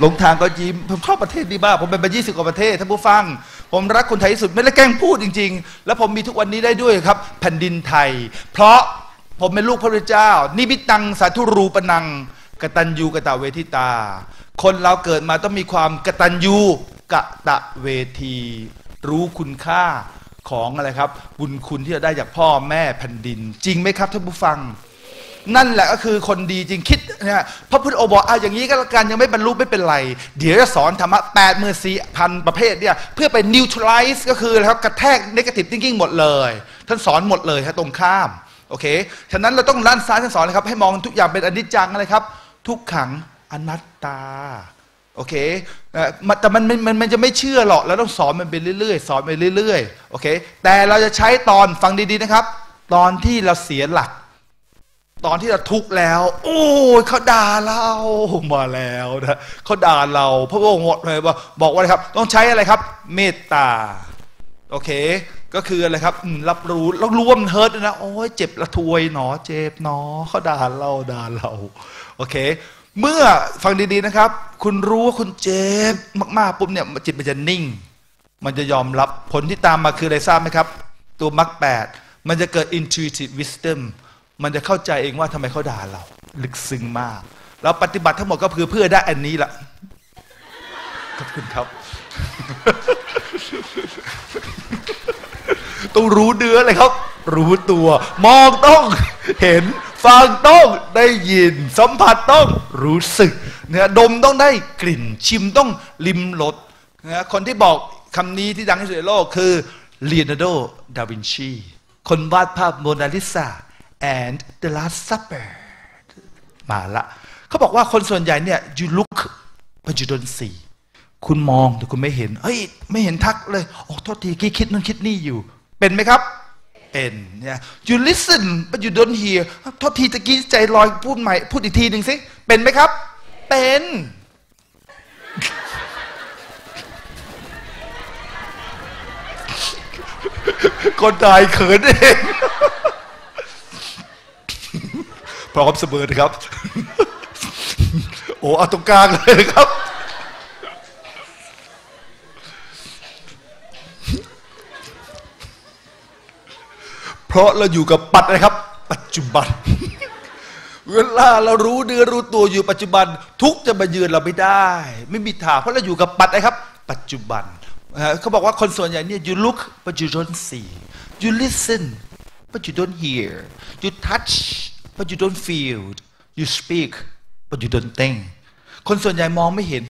หลงทางก็ยิ้มผมชอบประเทศนี้มากผมไปมา20กว่าประเทศท่านผู้ฟัง ผมรักคนไทยที่สุดไม่ได้แกล้งพูดจริง ๆ แล้วผมมีทุกวันนี้ได้ด้วยครับ แผ่นดินไทย เพราะผมเป็นลูกพระพุทธเจ้า นิมิตังสาธุรูปนังกตัญญูกะตะเวทิตา คนเราเกิดมาต้องมีความกตัญญูกะตะเวที รู้คุณค่าของอะไรครับ บุญคุณที่เราได้จากพ่อแม่แผ่นดิน จริงไหมครับท่านผู้ฟัง นั่นแหละก็คือคนดีจริงคิดเนี่ยพระพุทธองค์บอกเอะอย่างนี้ก็แล้วกันยังไม่บรรลุไม่เป็นไร เดี๋ยวจะสอนธรรมะแปดหมื่นสี่พันประเภทเนี่ยเพื่อไป neutralize ก็คือนะครับกระแทก negative thinking หมดเลย ท่านสอนหมดเลยครับตรงข้ามโอเคฉะนั้นเราต้องด้านซ้ายท่านสอนนะครับให้มองทุกอย่างเป็นอนิจจังอะไรครับ ทุกขังอนัตตาโอเคแต่มันมันมันมันจะไม่เชื่อหรอกเราต้องสอนมันไปเรื่อยๆ สอนไปเรื่อยๆ โอเค แต่เราจะใช้ตอนฟังดีๆนะครับ ตอนที่เราเสียหลัก ตอนที่เราทุกข์แล้ว โอ้ยเขาด่าเรามาแล้วนะเขาด่าเรา พระองค์บอกเลยว่าบอกว่าอะไรครับ ต้องใช้อะไรครับ เมตตาโอเค ก็คืออะไรครับรับรู้แล้วรู้ว่ามันเฮิร์ตด้วยนะโอ้ยเจ็บละทวยหนอเจ็บหนอเขาด่าเราด่าเราโอเค เมื่อฟังดีๆนะครับ คุณรู้ว่าคุณเจ็บมากๆปุ๊บเนี่ยจิตมันจะนิ่ง มันจะยอมรับผลที่ตามมาคืออะไรทราบไหมครับ ตัวมรรคแปดมันจะเกิด intuitive wisdom มันจะเข้าใจเองว่าทำไมเขาด่าเรา ลึกซึ้งมาก เราปฏิบัติทั้งหมดก็คือเพื่อได้อันนี้ละขอบคุณครับ ต้องรู้เนื้อเลยครับ รู้ตัว มองต้องเห็นฟังต้องได้ยิน สัมผัสต้องรู้สึกเนี่ยดมต้องได้กลิ่น ชิมต้องลิมรสนะคนที่บอกคำนี้ที่ดังที่สุดในโลกคือเล o n นาร์โด ดาวินชี คนวาดภาพโมนาลิซา and the last supper มาละเขาบอกว่าคนส่วนใหญ่เนี่ย you look but you don't see คุณมองแต่คุณไม่เห็น เฮ้ย ไม่เห็นทักเลย โอ้โทษทีกี้คิดนั่นคิดนี่อยู่ เป็นไหมครับ เป็นเนี่ย you listen but you don't hear โทษทีตะกี้ใจลอยพูดใหม่ พูดอีกทีหนึ่งสิ เป็นไหมครับ เป็นคนตายเขินเอง พร้อมเสมอครับ โอ้เอาตรงกลางเลยนะครับ เพราะเราอยู่กับปัจนะครับ ปัจจุบัน เวลาเรารู้เนื้อรู้ตัวอยู่ปัจจุบัน ทุกจะมาเยือนเราไม่ได้ ไม่มีทางเพราะเราอยู่กับปัจนะครับ ปัจจุบันเขาบอกว่าคนส่วนใหญ่เนี่ย you look but you don't see you listen but you don't hear you touch but you don't feel you speak but you don't think คนส่วนใหญ่มองไม่เห็น